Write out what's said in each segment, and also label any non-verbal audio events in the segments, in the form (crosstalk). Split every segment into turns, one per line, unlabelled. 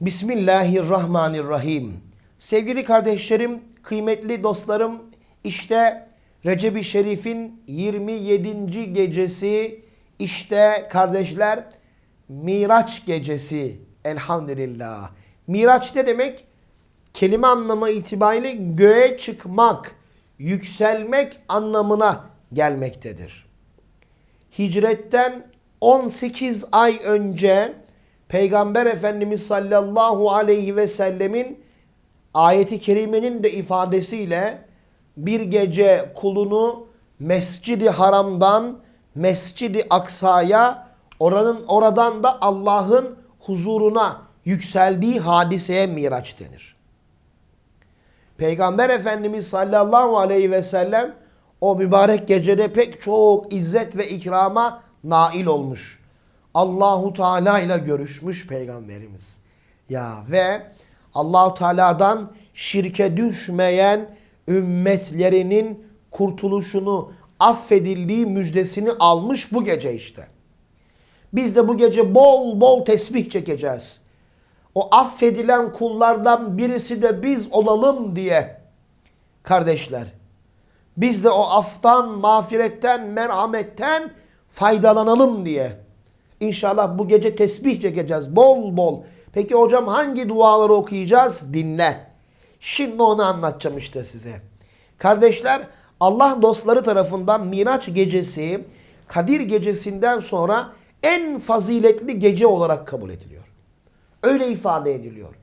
Bismillahirrahmanirrahim. Sevgili kardeşlerim, kıymetli dostlarım, işte Recep-i Şerif'in 27. gecesi, işte kardeşler Miraç gecesi elhamdülillah. Miraç ne demek? Kelime anlamı itibariyle göğe çıkmak, yükselmek anlamına gelmektedir. Hicretten 18 ay önce Peygamber Efendimiz sallallahu aleyhi ve sellemin ayeti kerimenin de ifadesiyle bir gece kulunu Mescidi Haram'dan Mescidi Aksa'ya oranın oradan da Allah'ın huzuruna yükseldiği hadiseye Miraç denir. Peygamber Efendimiz sallallahu aleyhi ve sellem o mübarek gecede pek çok izzet ve ikrama nail olmuş. Allahu Teala ile görüşmüş peygamberimiz. Ya ve Allahu Teala'dan şirke düşmeyen ümmetlerinin kurtuluşunu, affedildiği müjdesini almış bu gece işte. Biz de bu gece bol bol tesbih çekeceğiz. O affedilen kullardan birisi de biz olalım diye kardeşler. Biz de o aftan, mağfiretten, merhametten faydalanalım diye. İnşallah bu gece tesbih çekeceğiz bol bol. Peki hocam hangi duaları okuyacağız? Dinle. Şimdi onu anlatacağım işte size. Kardeşler Allah dostları tarafından Miraç gecesi Kadir gecesinden sonra en faziletli gece olarak kabul ediliyor. Öyle ifade ediliyor.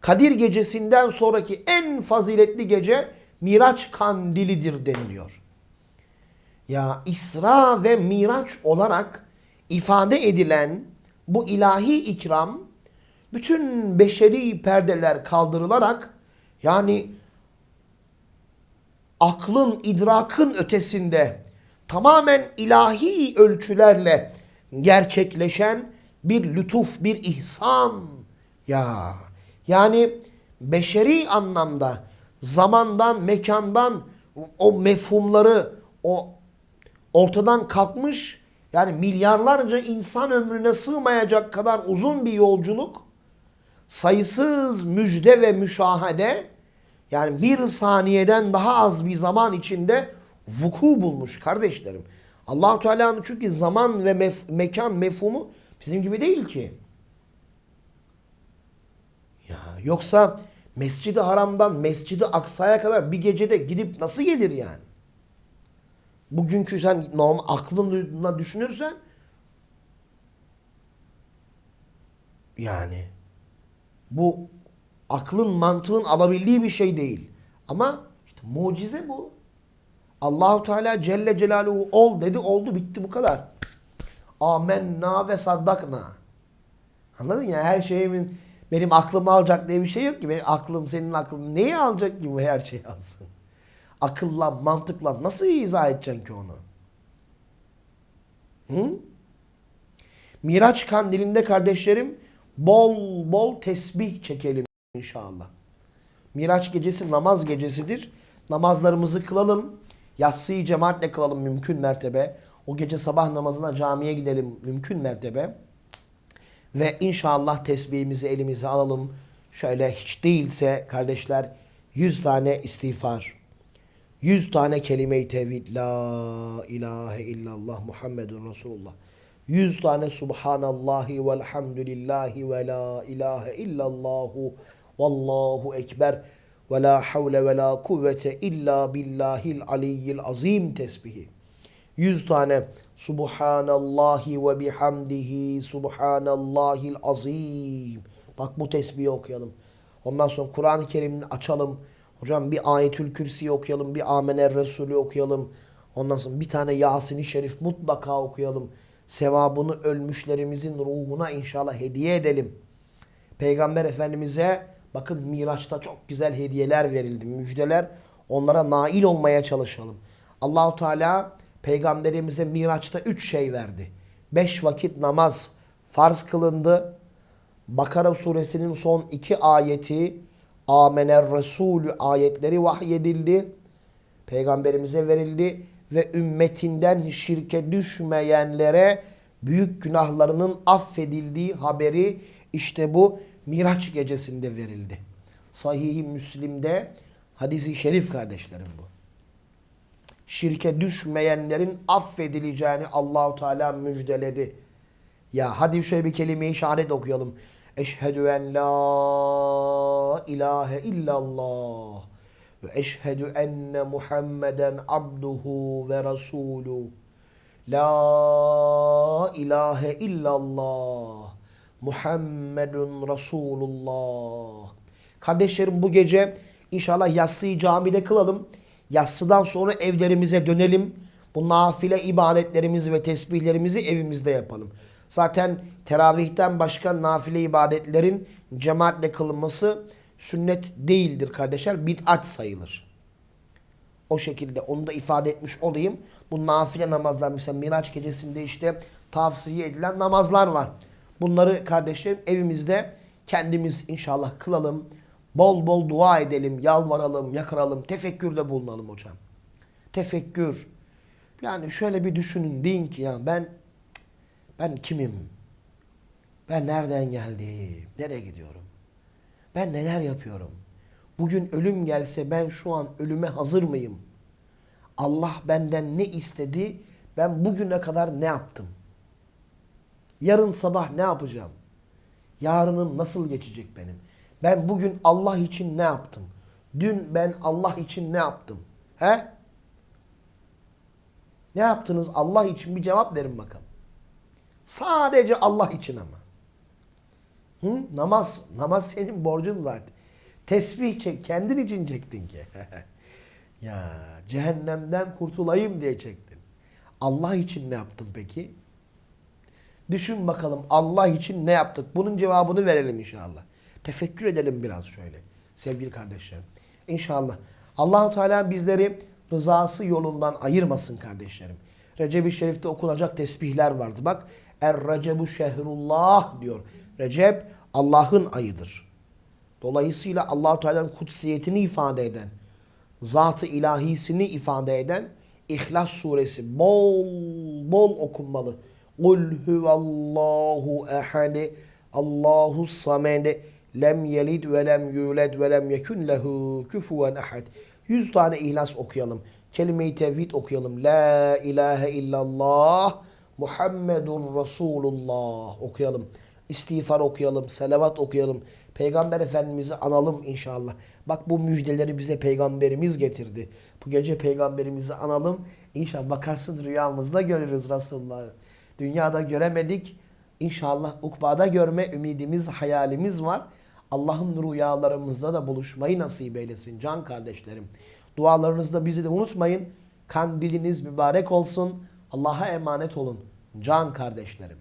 Kadir gecesinden sonraki en faziletli gece Miraç kandilidir deniliyor. Ya İsra ve Miraç olarak ifade edilen bu ilahi ikram bütün beşeri perdeler kaldırılarak yani aklın, idrakın ötesinde tamamen ilahi ölçülerle gerçekleşen bir lütuf, bir ihsan. Ya yani beşeri anlamda zamandan, mekandan o mefhumları o ortadan kalkmış yani milyarlarca insan ömrüne sığmayacak kadar uzun bir yolculuk sayısız müjde ve müşahede yani bir saniyeden daha az bir zaman içinde vuku bulmuş kardeşlerim. allah Teala'nın çünkü zaman ve mef mekan mefhumu bizim gibi değil ki. Ya yoksa Mescid-i Haram'dan Mescid-i Aksa'ya kadar bir gecede gidip nasıl gelir yani? Bugünkü sen normal aklınla düşünürsen yani bu aklın mantığın alabildiği bir şey değil. Ama işte mucize bu. Allahu Teala Celle Celaluhu ol dedi oldu bitti bu kadar. Amenna ve saddakna. Anladın ya her şeyimin benim aklımı alacak diye bir şey yok ki. Benim aklım senin aklın neyi alacak ki bu her şeyi alsın? Akılla, mantıkla nasıl izah edeceksin ki onu? Hı? Miraç kandilinde kardeşlerim bol bol tesbih çekelim inşallah. Miraç gecesi namaz gecesidir. Namazlarımızı kılalım. Yatsıyı cemaatle kılalım mümkün mertebe. O gece sabah namazına camiye gidelim mümkün mertebe. Ve inşallah tesbihimizi elimize alalım. Şöyle hiç değilse kardeşler 100 tane istiğfar. 100 tane kelime-i tevhid. La ilahe illallah Muhammedun Resulullah. 100 tane Subhanallahi velhamdülillahi ve la ilahe illallahu vallahu ekber ve la havle ve la kuvvete illa billahil aliyyil azim tesbihi. 100 tane Subhanallahi ve bihamdihi Subhanallahil azim. Bak bu tesbihi okuyalım. Ondan sonra Kur'an-ı Kerim'ini açalım. Hocam bir ayetül kürsi okuyalım, bir amener Resulü okuyalım. Ondan sonra bir tane Yasin-i Şerif mutlaka okuyalım. Sevabını ölmüşlerimizin ruhuna inşallah hediye edelim. Peygamber Efendimiz'e bakın Miraç'ta çok güzel hediyeler verildi, müjdeler. Onlara nail olmaya çalışalım. Allahu Teala Peygamberimize Miraç'ta üç şey verdi. Beş vakit namaz farz kılındı. Bakara suresinin son iki ayeti Amener Resulü ayetleri vahyedildi. Peygamberimize verildi ve ümmetinden şirke düşmeyenlere büyük günahlarının affedildiği haberi İşte bu Miraç gecesinde verildi. Sahih-i Müslim'de hadisi şerif kardeşlerim bu. Şirke düşmeyenlerin affedileceğini Allahu Teala müjdeledi. Ya hadi şöyle bir kelime-i şehadet okuyalım. Eşhedü en la ilahe illallah ve eşhedü enne Muhammeden abduhu ve rasuluhu. La ilahe illallah Muhammedun Resulullah. Kardeşlerim bu gece inşallah yatsıyı camide kılalım. Yatsıdan sonra evlerimize dönelim. Bu nafile ibadetlerimizi ve tesbihlerimizi evimizde yapalım. Zaten teravihten başka nafile ibadetlerin cemaatle kılınması sünnet değildir kardeşler. Bid'at sayılır. O şekilde onu da ifade etmiş olayım. Bu nafile namazlar mesela Miraç gecesinde işte tavsiye edilen namazlar var. Bunları kardeşlerim evimizde kendimiz inşallah kılalım. Bol bol dua edelim, yalvaralım, yakaralım, tefekkürde bulunalım hocam. Tefekkür. Yani şöyle bir düşünün deyin ki ya ben ben kimim? Ben nereden geldim? Nereye gidiyorum? Ben neler yapıyorum? Bugün ölüm gelse ben şu an ölüme hazır mıyım? Allah benden ne istedi? Ben bugüne kadar ne yaptım? Yarın sabah ne yapacağım? Yarınım nasıl geçecek benim? Ben bugün Allah için ne yaptım? Dün ben Allah için ne yaptım? He? Ne yaptınız Allah için bir cevap verin bakalım. Sadece Allah için ama. Hı? Namaz, namaz senin borcun zaten. Tesbih çek, kendin için çektin ki. (laughs) ya cehennemden kurtulayım diye çektin. Allah için ne yaptın peki? Düşün bakalım Allah için ne yaptık? Bunun cevabını verelim inşallah. Tefekkür edelim biraz şöyle sevgili kardeşlerim. İnşallah. Allahu Teala bizleri rızası yolundan ayırmasın kardeşlerim. Recep-i Şerif'te okunacak tesbihler vardı. Bak Er Recebu Şehrullah diyor. Recep Allah'ın ayıdır. Dolayısıyla Allahu Teala'nın kutsiyetini ifade eden, zatı ilahisini ifade eden İhlas suresi bol bol okunmalı. Kul huvallahu ehade Allahu samede lem yelid ve lem yulad ve lem yekun lehu kufuven ahad. 100 tane ihlas okuyalım. Kelime-i tevhid okuyalım. La ilahe illallah Muhammedur Resulullah okuyalım. İstiğfar okuyalım, selavat okuyalım. Peygamber Efendimiz'i analım inşallah. Bak bu müjdeleri bize peygamberimiz getirdi. Bu gece peygamberimizi analım. İnşallah bakarsın rüyamızda görürüz Resulullah'ı. Dünyada göremedik. İnşallah ukbada görme ümidimiz, hayalimiz var. Allah'ım rüyalarımızda da buluşmayı nasip eylesin can kardeşlerim. Dualarınızda bizi de unutmayın. Kandiliniz mübarek olsun. Allah'a emanet olun can kardeşlerim.